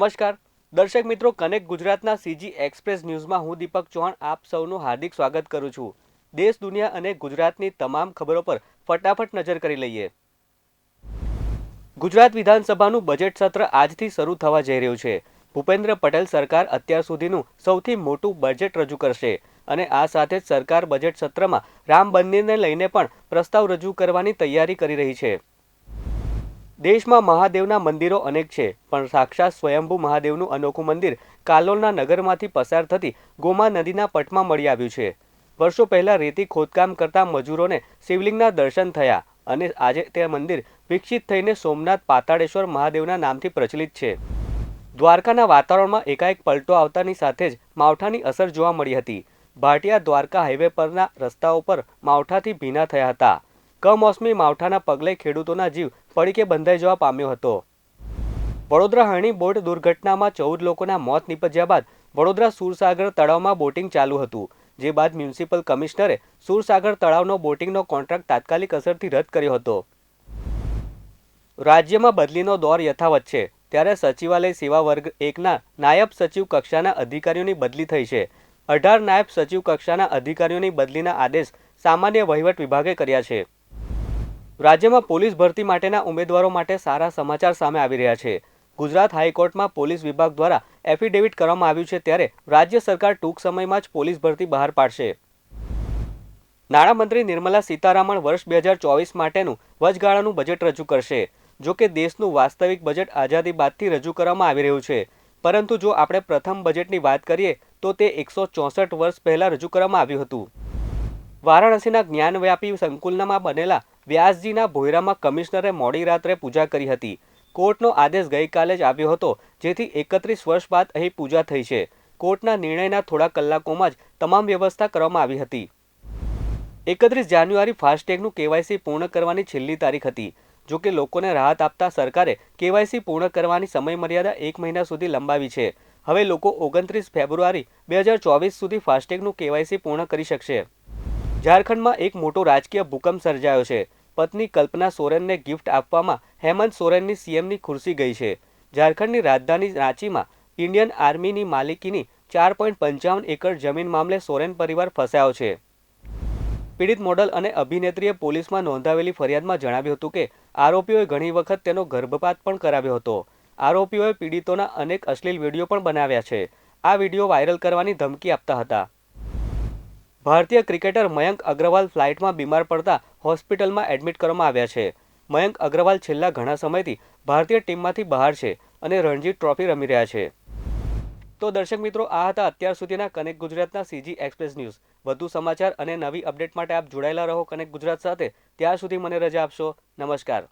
નમસ્કાર. દર્શક મિત્રો, કનેક્ટ ગુજરાતના સીજી એક્સપ્રેસ ન્યૂઝમાં હું દીપક ચૌહાણ આપ સૌનું હાર્દિક સ્વાગત કરું છું. દેશ, દુનિયા અને ગુજરાતની તમામ ખબરો પર ફટાફટ નજર કરી લઈએ. ગુજરાત વિધાનસભાનું બજેટ સત્ર આજથી શરૂ થવા જઈ રહ્યું છે. ભૂપેન્દ્ર પટેલ સરકાર અત્યાર સુધીનું સૌથી મોટું બજેટ રજૂ કરશે અને આ સાથે જ સરકાર બજેટ સત્રમાં રામ મંદિરને લઈને પણ પ્રસ્તાવ રજૂ કરવાની તૈયારી કરી રહી છે. દેશમાં મહાદેવના મંદિરો અનેક છે, પણ સાક્ષાત સ્વયંભુ મહાદેવનું અનોખું મંદિર કાલોલના નગરમાંથી પસાર થતી ગોમા નદીના પટમાં મળી આવ્યું છે. વર્ષો પહેલા રેતી ખોદકામ કરતા મજૂરોને શિવલિંગના દર્શન થયા અને આજે તે મંદિર વિકસિત થઈને સોમનાથ પાતાળેશ્વર મહાદેવના નામથી પ્રચલિત છે. દ્વારકાના વાતાવરણમાં એકાએક પલટો આવતાની સાથે જ માવઠાની અસર જોવા મળી હતી. ભાટિયા દ્વારકા હાઈવે પરના રસ્તાઓ પર માવઠાથી ભીના થયા હતા. કમોસમી માવઠાના પગલે ખેડૂતોના જીવ પડીકે બંધાઈ જવા પામ્યો હતો. વડોદરા હરણી બોટ દુર્ઘટનામાં ચૌદ લોકોના મોત નીપજ્યા બાદ વડોદરા સુરસાગર તળાવમાં બોટિંગ ચાલુ હતું, જે બાદ મ્યુનિસિપલ કમિશનરે સુરસાગર તળાવનો બોટિંગનો કોન્ટ્રાક્ટ તાત્કાલિક અસરથી રદ કર્યો હતો. રાજ્યમાં બદલીનો દોર યથાવત છે, ત્યારે સચિવાલય સેવા વર્ગ એકના નાયબ સચિવ કક્ષાના અધિકારીઓની બદલી થઈ છે. અઢાર નાયબ સચિવ કક્ષાના અધિકારીઓની બદલીના આદેશ સામાન્ય વહીવટ વિભાગે કર્યા છે. રાજ્યમાં પોલીસ ભરતી માટેના ઉમેદવારો માટે સારા સમાચાર સામે આવી રહ્યા છે. ગુજરાત હાઈકોર્ટમાં પોલીસ વિભાગ દ્વારા એફિડેવિટ કરવામાં આવ્યું છે ત્યારે રાજ્ય સરકાર ટૂંક સમયમાં જ પોલીસ ભરતી બહાર પાડશે. નાણામંત્રી નિર્મલા સીતારામન વર્ષ બે હજાર ચોવીસ માટેનું વચગાળાનું બજેટ રજૂ કરશે. જો કે દેશનું વાસ્તવિક બજેટ આઝાદી બાદથી રજૂ કરવામાં આવી રહ્યું છે. પરંતુ જો આપણે પ્રથમ બજેટની વાત કરીએ, તો તે એકસો ચોસઠ વર્ષ પહેલાં રજૂ કરવામાં આવ્યું હતું. વારાણસીના જ્ઞાનવ્યાપી સંકુલનામાં બનેલા વ્યાસજીના ભોયરામાં કમિશનરે મોડી રાત્રે પૂજા કરી હતી. કોર્ટનો આદેશ ગઈકાલે જ આવ્યો હતો, જેથી એકત્રીસ વર્ષ બાદ અહીં પૂજા થઈ છે. કોર્ટના નિર્ણયના થોડા કલાકોમાં જ તમામ વ્યવસ્થા કરવામાં આવી હતી. એકત્રીસ જાન્યુઆરી ફાસ્ટેગનું કેવાયસી પૂર્ણ કરવાની છેલ્લી તારીખ હતી. જો કે લોકોને રાહત આપતા સરકારે કેવાયસી પૂર્ણ કરવાની સમયમર્યાદા એક મહિના સુધી લંબાવી છે. હવે લોકો ઓગણત્રીસ ફેબ્રુઆરી બે હજાર ચોવીસ સુધી ફાસ્ટેગનું કેવાયસી પૂર્ણ કરી શકશે. ઝારખંડમાં એક મોટો રાજકીય ભૂકંપ સર્જાયો છે. પત્ની કલ્પના સોરેનને ગિફ્ટ આપવામાં હેમંત સોરેનની સીએમની ખુરશી ગઈ છે. ઝારખંડની રાજધાની રાંચીમાં ઇન્ડિયન આર્મીની માલિકીની ચાર પોઈન્ટ પંચાવન એકર જમીન મામલે સોરેન પરિવાર ફસાયો છે. પીડિત મોડલ અને અભિનેત્રીએ પોલીસમાં નોંધાવેલી ફરિયાદમાં જણાવ્યું હતું કે, આરોપીઓએ ઘણી વખત તેનો ગર્ભપાત પણ કરાવ્યો હતો. આરોપીઓએ પીડિતોના અનેક અશ્લીલ વીડિયો પણ બનાવ્યા છે. આ વીડિયો વાયરલ કરવાની ધમકી આપતા હતા. ભારતીય ક્રિકેટર મયંક અગ્રવાલ ફ્લાઇટમાં બીમાર પડતા હોસ્પિટલમાં એડમિટ કરવામાં આવ્યા છે. મયંક અગ્રવાલ છેલ્લા ઘણા સમયથી ભારતીય ટીમમાંથી બહાર છે અને રણજી ટ્રોફી રમી રહ્યા છે. તો દર્શક મિત્રો, આ હતા અત્યાર સુધીના કનેક્ટ ગુજરાતના સીજી એક્સપ્રેસ ન્યૂઝ વધુ સમાચાર અને નવી અપડેટ માટે આપ જોડાયેલા રહો કનેક્ટ ગુજરાત સાથે. ત્યાં સુધી મને રજા આપશો. નમસ્કાર.